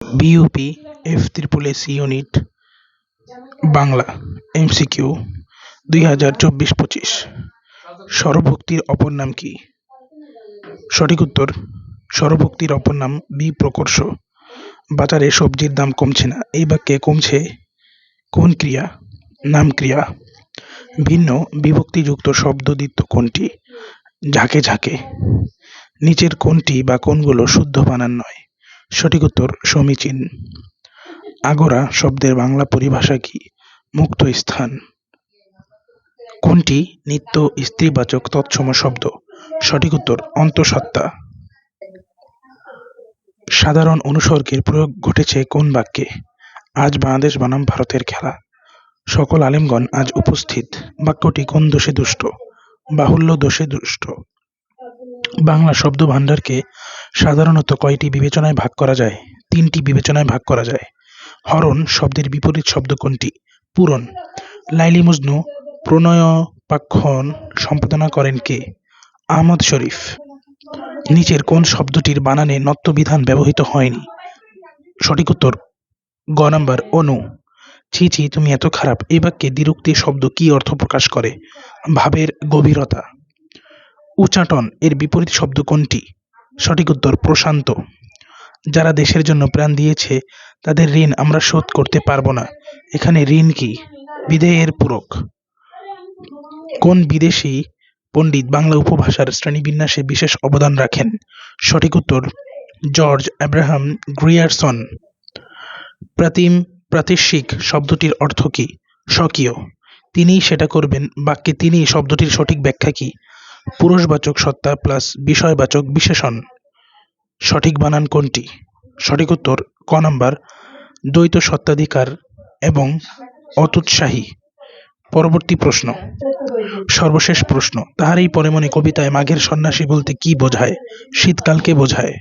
BUP F triple AC unit Bangla MCQ দুই হাজার চব্বিশ পঁচিশ। স্বরভক্তির অপর নাম কি? সঠিক উত্তর স্বরভক্তির অপর নাম বিপ্রকর্ষ বাজারে সবজির দাম কমছে না, এই বাক্যে কমছে কোন ক্রিয়া? নাম ক্রিয়া। ভিন্ন, বিভক্তিযুক্ত শব্দদ্বিত্ব কোনটি? ঝাঁকে ঝাঁকে। নিচের কোনটি বা কোনগুলো শুদ্ধ বানান নয়। সঠিক উত্তর সমীচীন। আগোরা শব্দের বাংলা পরিভাষা কি? মুক্ত স্থান। কোনটি নিত্য স্ত্রীবাচক তৎসম শব্দ? সঠিক উত্তর অন্তঃসত্ত্বা। সাধারণ অনুসর্গের প্রয়োগ ঘটেছে কোন বাক্যে? আজ বাংলাদেশ বনাম ভারতের খেলা। সকল আলেমগণ আজ উপস্থিত। বাক্যটি কোন দোষে দুষ্ট? বাহুল্য দোষে দুষ্ট। বাংলা শব্দ ভাণ্ডারকে সাধারণত কয়টি বিবেচনায় ভাগ করা যায়? তিনটি বিবেচনায় ভাগ করা যায়। হরণ শব্দের বিপরীত শব্দ কোনটি? পূরণ। লাইলি মজনু প্রণয়োপাখ্যান সম্পাদনা করেন কে? আহমদ শরীফ। নিচের কোন শব্দটির বানানে নত্যবিধান ব্যবহৃত হয়নি? সঠিক উত্তর, গ নাম্বার, অনু। ছি ছি, তুমি এত খারাপ। এই বাক্যে দ্বিরুক্তি শব্দ কি অর্থ প্রকাশ করে? ভাবের গভীরতা। উচাটন এর বিপরীত শব্দ কোনটি? সঠিক উত্তর প্রশান্ত। যারা দেশের জন্য প্রাণ দিয়েছে, তাদের ঋণ আমরা শোধ করতে পারব না। এখানে ঋণ কি? বিধেয়ের পূরক। কোন বিদেশি পণ্ডিত বাংলা উপভাষার শ্রেণীবিন্যাসে বিশেষ অবদান রাখেন? সঠিক উত্তর, জর্জ অ্যাব্রাহাম গ্রিয়ারসন। প্রাতিম প্রাতিশিক শব্দটির অর্থ কি? স্বকীয়। তিনিই সেটা করবেন, বাক্যে তিনি শব্দটির সঠিক ব্যাখ্যা কি? পুরুষবাচক সত্তা প্লাস বিষয়বাচক বিশেষণ। সঠিক বানান কোনটি? সঠিক উত্তর ক নম্বর, দ্বৈত সত্ত্বাধিকার এবং অতুৎসাহী। পরবর্তী প্রশ্ন। সর্বশেষ প্রশ্ন। তাহার এই পরে মনে কবিতায় মাঘের সন্ন্যাসী বলতে কি বোঝায়? শীতকালকে বোঝায়?